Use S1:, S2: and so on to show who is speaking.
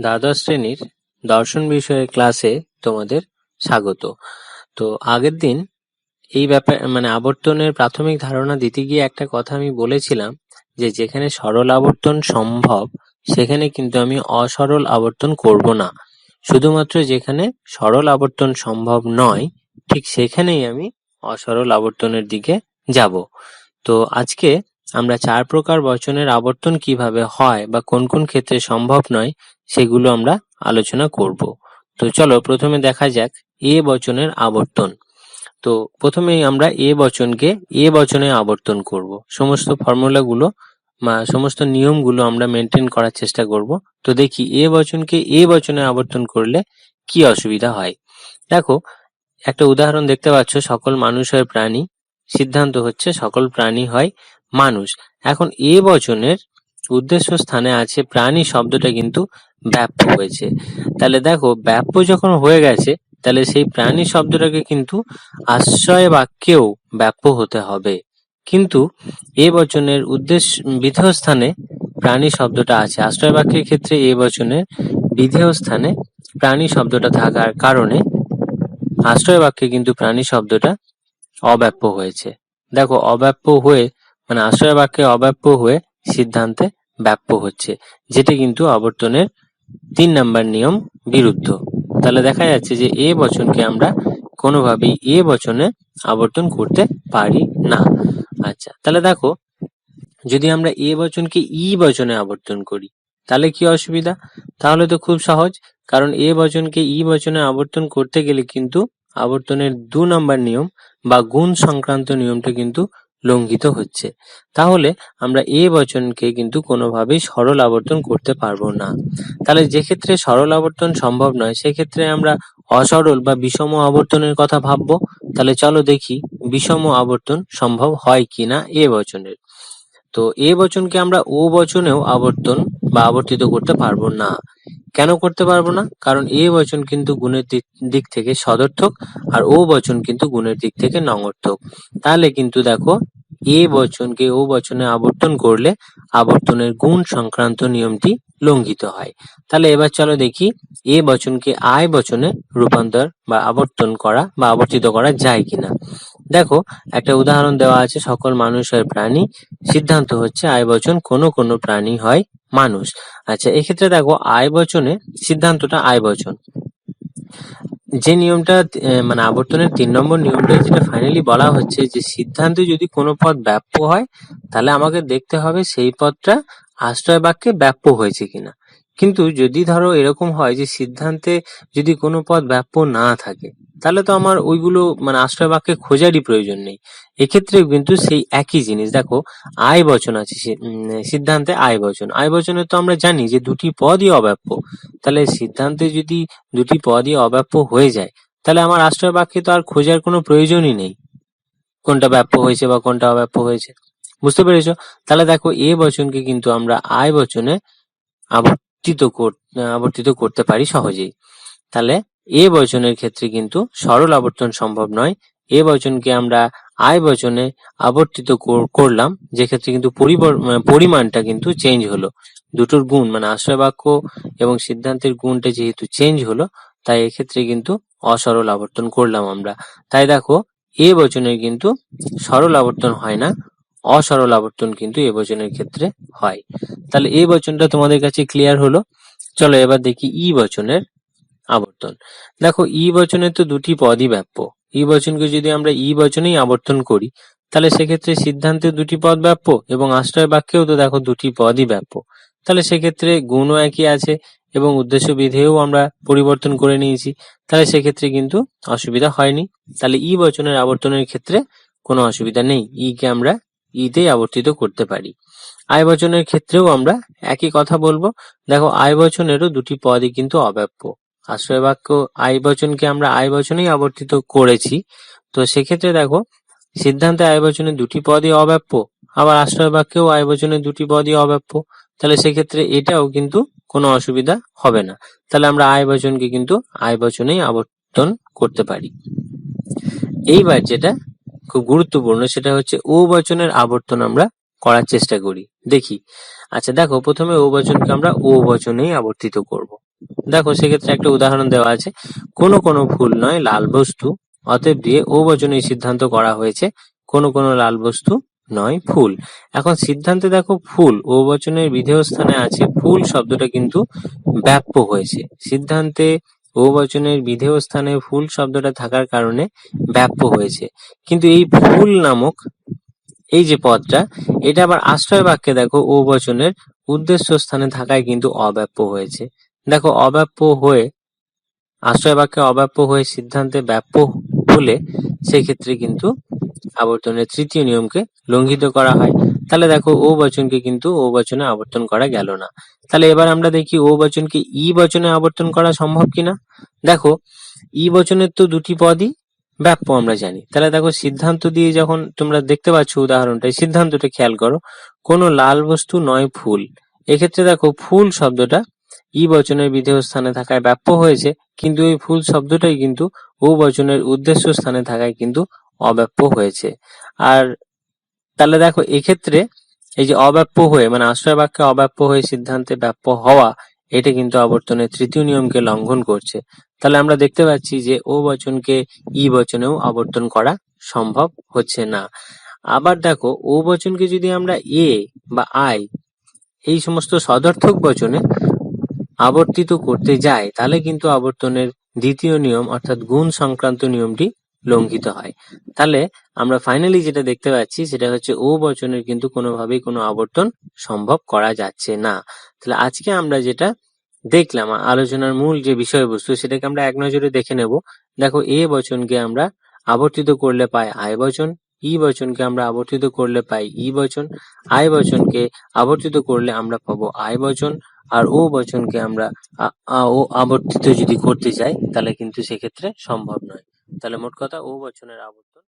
S1: দ্বাদশ শ্রেণির দর্শন বিষয়ের ক্লাসে তোমাদের স্বাগত। তো আগের দিন এই ব্যাপার মানে আবর্তনের প্রাথমিক ধারণা দিতে গিয়ে একটা কথা আমি বলেছিলাম যে যেখানে সরল আবর্তন সম্ভব, সেখানে কিন্তু আমি অসরল আবর্তন করব না। শুধুমাত্র যেখানে সরল আবর্তন সম্ভব নয়, ঠিক সেখানেই আমি অসরল আবর্তনের দিকে যাব। তো আজকে আমরা চার প্রকার বচনের আবর্তন কীভাবে হয় বা কোন কোন ক্ষেত্রে সম্ভব নয়, সেগুলো আমরা আলোচনা করব। তো চলো প্রথমে দেখা যাক এ বচনের আবর্তন। তো প্রথমেই আমরা এ বচনকে এ বচনে আবর্তন করব। সমস্ত ফর্মুলাগুলো সমস্ত নিয়মগুলো আমরা মেনটেন করার চেষ্টা করব। তো দেখি এ বচনকে এ বচনে আবর্তন করলে কি অসুবিধা হয়? দেখো, একটা উদাহরণ দেখতে পাচ্ছ, সকল মানুষ হয় প্রাণী। সিদ্ধান্ত হচ্ছে সকল প্রাণী হয় মানুষ। এখন এ বচনের উদ্দেশ্য স্থানে আছে প্রাণী শব্দটা কিন্তু ব্যাপ্য হয়েছে। তাহলে দেখো ব্যাপ্য যখন হয়ে গেছে, তাহলে সেই প্রাণী শব্দটাকে কিন্তু আশ্রয় বাক্যেও ব্যাপ্য হতে হবে। কিন্তু এ বচনের উদ্দেশ্য বিধেয় স্থানে প্রাণী শব্দটা আছে। আশ্রয় বাক্যের ক্ষেত্রে এ বচনের বিধেয় স্থানে প্রাণী শব্দটা থাকার কারণে আশ্রয় বাক্যে কিন্তু প্রাণী শব্দটা অব্যাপ্য হয়েছে। দেখো অব্যাপ্য হয়ে মানে আশ্রয় বাক্যে অব্যাপ্য হয়ে সিদ্ধান্তে ব্যাপ্য হচ্ছে, যেটি কিন্তু আবর্তনের তিন নাম্বার নিয়ম বিরুদ্ধ। তাহলে দেখা যাচ্ছে যে এ বচনকে আমরা কোনোভাবেই এ বচনে আবর্তন করতে পারি না। আচ্ছা তাহলে দেখো, যদি আমরা এ বচনকে ই বচনে আবর্তন করি, তাহলে কি অসুবিধা? তাহলে তো খুব সহজ, কারণ এ বচনকে ই বচনে আবর্তন করতে গেলে কিন্তু আবর্তনের দু নম্বর নিয়ম বা গুণ সংক্রান্ত নিয়মটা কিন্তু লঙ্ঘিত হচ্ছে। তাহলে আমরা এ বচনকে কিন্তু কোনোভাবেই সরল আবর্তন করতে পারব না। তাহলে যে ক্ষেত্রে সরল আবর্তন সম্ভব নয় সেক্ষেত্রে আমরা অসরল বা বিষম আবর্তনের কথা ভাববো। তাহলে চলো দেখি বিষম আবর্তন সম্ভব হয় কিনা এ বচনের। তো এ বচনকে আমরা ও বচনেও আবর্তন বা আবর্তিত করতে পারব না। কেন করতে পারব না? কারণ এ বচন কিন্তু গুণের দিক থেকে সদর্থক আর ও বচন কিন্তু গুণের দিক থেকে নঙর্থক তাহলে কিন্তু দেখো এ বচনকে ও বচনে আবর্তন করলে আবর্তনের গুণ সংক্রান্ত নিয়মটি লঙ্ঘিত হয়। তাহলে এবার চলো দেখি, এ বচনকে আয় বচনে রূপান্তর বা আবর্তন করা বা আবর্তিত করা যায় কিনা। দেখো, একটা উদাহরণ দেওয়া আছে, সকল মানুষ হয় প্রাণী, সিদ্ধান্ত হচ্ছে আয় বচন কোনো কোনো প্রাণী হয় মানুষ। আচ্ছা এক্ষেত্রে দেখো, আয় বচনে সিদ্ধান্তটা আয় বচন। যে নিয়মটা মানে আবর্তনের তিন নম্বর নিয়মটা যেটা ফাইনালি বলা হচ্ছে যে, সিদ্ধান্তে যদি কোনো পদ ব্যাপ্য হয়, তাহলে আমাকে দেখতে হবে সেই পদটা আশ্রয় বাক্যে ব্যাপ্য হয়েছে কিনা। কিন্তু যদি ধরো এরকম হয় যে সিদ্ধান্তে যদি কোনো পদ ব্যাপ্য না থাকে, তাহলে তো আমার ওইগুলো মানে আশ্রয় বাক্যে খোঁজারই প্রয়োজন নেই। এক্ষেত্রে কিন্তু সেই একই জিনিস, দেখো, আয় বচন আছে সিদ্ধান্তে আয় বচন। আয় বচনে তো আমরা জানি যে দুটি পদই অব্যাপ্য। তাহলে সিদ্ধান্তে যদি দুটি পদই অব্যাপ্য হয়ে যায়, তাহলে আমার আশ্রয় বাক্যে তো আর খোঁজার কোনো প্রয়োজনই নেই। কোনটা ব্যাপ্য হয়েছে বা কোনটা অব্যাপ্য হয়েছে। বুঝতে পেরেছ? তাহলে দেখো, এ বচনকে কিন্তু আমরা আয় বচনে আবর্তিত আবর্তিত করতে পারি সহজেই। তাহলে এ বচনের ক্ষেত্রে কিন্তু সরল আবর্তন সম্ভব নয়। এ বচনকে আমরা আয় বচনে আবর্তিত করলাম, যে ক্ষেত্রে কিন্তু পরিমাণটা কিন্তু চেঞ্জ হলো। দুটোর গুণ মানে আশ্রয় বাক্য এবং সিদ্ধান্তের গুণটা যেহেতু চেঞ্জ হলো, তাই এক্ষেত্রে কিন্তু অসরল আবর্তন করলাম আমরা। তাই দেখো, এ বচনের কিন্তু সরল আবর্তন হয় না অসরল আবর্তন কিন্তু এ বচনের ক্ষেত্রে হয়। তাহলে এই বচনটা তোমাদের কাছে ক্লিয়ার হলো। চলো এবার দেখি ই বচনের আবর্তন। দেখো, ই বচনের তো দুটি পদই ব্যাপ্য। ই বচনকে যদি আমরা ই বচনেই আবর্তন করি, তাহলে সেক্ষেত্রে সিদ্ধান্তে দুটি পদ ব্যাপ্য এবং আশ্রয় বাক্যেও তো দেখো দুটি পদই ব্যাপ্য। তাহলে সেক্ষেত্রে গুণও একই আছে এবং উদ্দেশ্য বিধেয়ও আমরা পরিবর্তন করে নিয়েছি। তাহলে সেক্ষেত্রে কিন্তু অসুবিধা হয়নি। তাহলে ই বচনের আবর্তনের ক্ষেত্রে কোনো অসুবিধা নেই। ই কে আমরা ইতেই আবর্তিত করতে পারি। আয় বচনের ক্ষেত্রেও আমরা একই কথা বলব। দেখো, আয় বচনেরও দুটি পদই কিন্তু অব্যাপ্য। আশ্রয় বাক্য আয় বচনকে আমরা আয় বচনেই আবর্তিত করেছি। তো সেক্ষেত্রে দেখো, সিদ্ধান্তে আয় বচনে দুটি পদই অব্যাপ্য, আবার আশ্রয় বাক্যেও আয় বচনের দুটি পদই অব্যাপ্য। তাহলে সেক্ষেত্রে এটাও কিন্তু কোনো অসুবিধা হবে না। তাহলে আমরা আয় বচনকে কিন্তু আয় বচনেই আবর্তন করতে পারি। এইবার যেটা খুব গুরুত্বপূর্ণ, সেটা হচ্ছে ও বচনের আবর্তন আমরা করার চেষ্টা করি। দেখি। আচ্ছা দেখো, প্রথমে ও বচনকে আমরা ও বচনেই আবর্তিত করব। দেখো, সেক্ষেত্রে একটা উদাহরণ দেওয়া আছে। কোনো কোনো ফুল নয়, লাল বস্তু, অতএব দিয়ে ও বচনে সিদ্ধান্ত করা হয়েছে, কোনো কোনো লাল বস্তু নয়, ফুল। এখন সিদ্ধান্তে দেখো, ফুল, ও বচনের বিধেয় স্থানে আছে, ফুল শব্দটা কিন্তু ব্যাপ্য হয়েছে। সিদ্ধান্তে ও বচনের বিধেয় স্থানে ফুল শব্দটা থাকার কারণে ব্যাপ্য হয়েছে। কিন্তু এই ফুল নামক এই যে পদটা, এটা আবার আশ্রয় বাক্যে দেখো ও বচনের উদ্দেশ্য স্থানে থাকায় কিন্তু অব্যাপ্য হয়েছে। দেখো, অব্যাপ্য হয়ে, আশ্রয় বাক্যে অব্যাপ্য হয়ে সিদ্ধান্তে ব্যাপ্য হলে সেক্ষেত্রে কিন্তু আবর্তনের তৃতীয় নিয়মকে লঙ্ঘিত করা হয়। তাহলে দেখো ও বচনকে কিন্তু ও বচনে আবর্তন করা গেল না। তাহলে এবার আমরা দেখি ও বচনকে ই বচনে আবর্তন করা সম্ভব কিনা? দেখো, ই বচনের তো দুটি পদই ব্যাপ্য আমরা জানি। তাহলে দেখো সিদ্ধান্ত দিয়ে যখন তোমরা দেখতে পাচ্ছ উদাহরণটা সিদ্ধান্তটা খেয়াল করো, কোনো লাল বস্তু নয় ফুল। এক্ষেত্রে দেখো ফুল শব্দটা ই বচনের বিধেয় স্থানে থাকায় ব্যাপ্য হয়েছে, কিন্তু এই ফুল শব্দটাই কিন্তু ও বচনের উদ্দেশ্য স্থানে থাকায় কিন্তু অব্যাপ্য হয়েছে। আর তাহলে দেখো, এক্ষেত্রে এই যে অব্যাপ্য হয়ে মানে আশ্রয় বাক্যে অব্যাপ্য হয়ে সিদ্ধান্তে ব্যাপ্য হওয়া, এটা কিন্তু আবর্তনের তৃতীয় নিয়মকে লঙ্ঘন করছে। তাহলে আমরা দেখতে পাচ্ছি যে ও বচনকে ই বচনেও আবর্তন করা সম্ভব হচ্ছে না। আবার দেখো, ও বচনকে যদি আমরা এ বা আই, এই সমস্ত সদর্থক বচনে আবর্তিত করতে যাই, তাহলে কিন্তু আবর্তনের দ্বিতীয় নিয়ম, অর্থাৎ গুণ সংক্রান্ত নিয়মটি লঙ্ঘিত হয়। তাহলে আমরা ফাইনালি যেটা দেখতে পাচ্ছি, সেটা হচ্ছে ও বচনের কিন্তু কোনোভাবেই কোনো আবর্তন সম্ভব করা যাচ্ছে না। তাহলে আজকে আমরা যেটা দেখলাম, আলোচনার মূল যে বিষয়বস্তু, সেটাকে আমরা এক নজরে দেখে নেব। দেখো, এ বচনকে আমরা আবর্তিত করলে পাই আয় বচন, ই বচনকে আমরা আবর্তিত করলে পাই ই বচন, আয় বচনকে আবর্তিত করলে আমরা পাবো আয় বচন, আর ও বচনকে আমরা ও আবর্তিত যদি করতে চাই, তাহলে কিন্তু সেক্ষেত্রে সম্ভব নয়। তাহলে মোট কথা ও বচনের আবর্তন